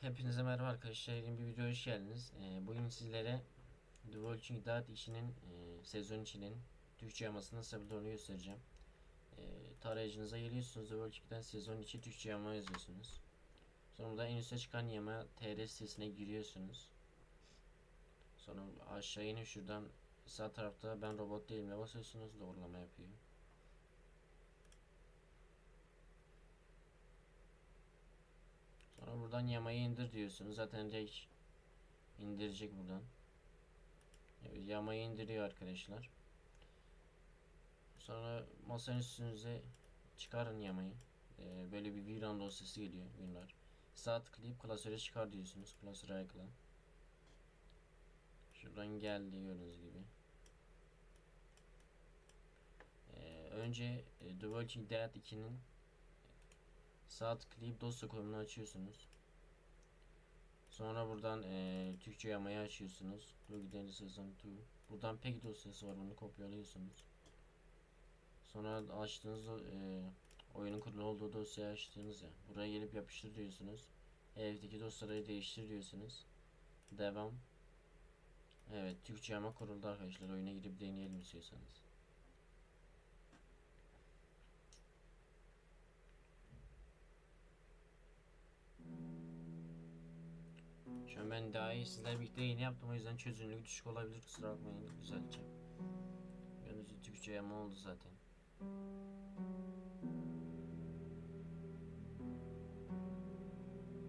Hepinize merhaba arkadaşlar. Yeni bir videoya hoş geldiniz. Ee, bugün sizlere The Walking Dead işinin e, sezon içinin Türkçe yamasını nasıl yapıldığını göstereceğim. E, tarayıcınıza geliyorsunuz. The Walking Dead sezon içi Türkçe yama yazıyorsunuz. Sonra burada en üstte çıkan yama TR sitesine giriyorsunuz. Sonra aşağı inip şuradan sağ tarafta ben robot değilim'e basıyorsunuz. Doğrulama yapıyor. Sonra buradan yamayı indir diyorsunuz. Zaten direkt indirecek buradan. Yamayı indiriyor arkadaşlar. Sonra masanın üstünüze çıkarın yamayı. Ee, böyle bir VLAN dosyası geliyor WinRAR. Sağ tıklayıp klasöre çıkar diyorsunuz. Klasöre ayıkla. Şuradan geldi gördüğünüz gibi. Ee, önce e, The Walking Dead 2'nin Sağ tıklayıp dosya konumunu açıyorsunuz. Sonra buradan e, Türkçe yamayı açıyorsunuz. Gidelim sezon 2. Buradan pek dosyası var onu kopyalıyorsunuz. Sonra açtığınız e, oyunun kurulu olduğu dosyayı açtığınız ya. Buraya gelip yapıştır diyorsunuz. Evdeki dosyaları değiştir diyorsunuz. Devam. Evet Türkçe yama kuruldu arkadaşlar. Oyuna girip deneyelim istiyorsanız. Şu ben daha iyi sizlerle birlikte yeni yaptım o yüzden çözünürlük düşük olabilir kusura bakmayın düzelteceğim. Gibi Türkçe yama oldu zaten.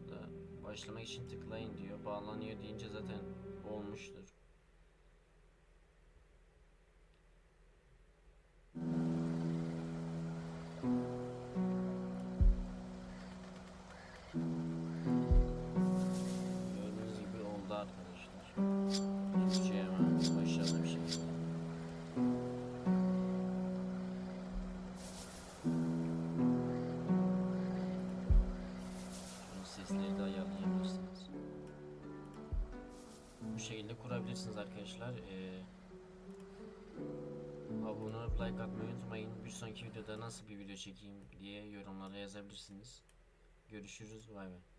Da başlamak için tıklayın diyor. Bağlanıyor deyince zaten olmuştur. Sesleri de ayarlayabilirsiniz. Bu şekilde kurabilirsiniz arkadaşlar. Ee, abone olup like atmayı unutmayın. Bir sonraki videoda nasıl bir video çekeyim diye yorumlara yazabilirsiniz. Görüşürüz. Bay bay.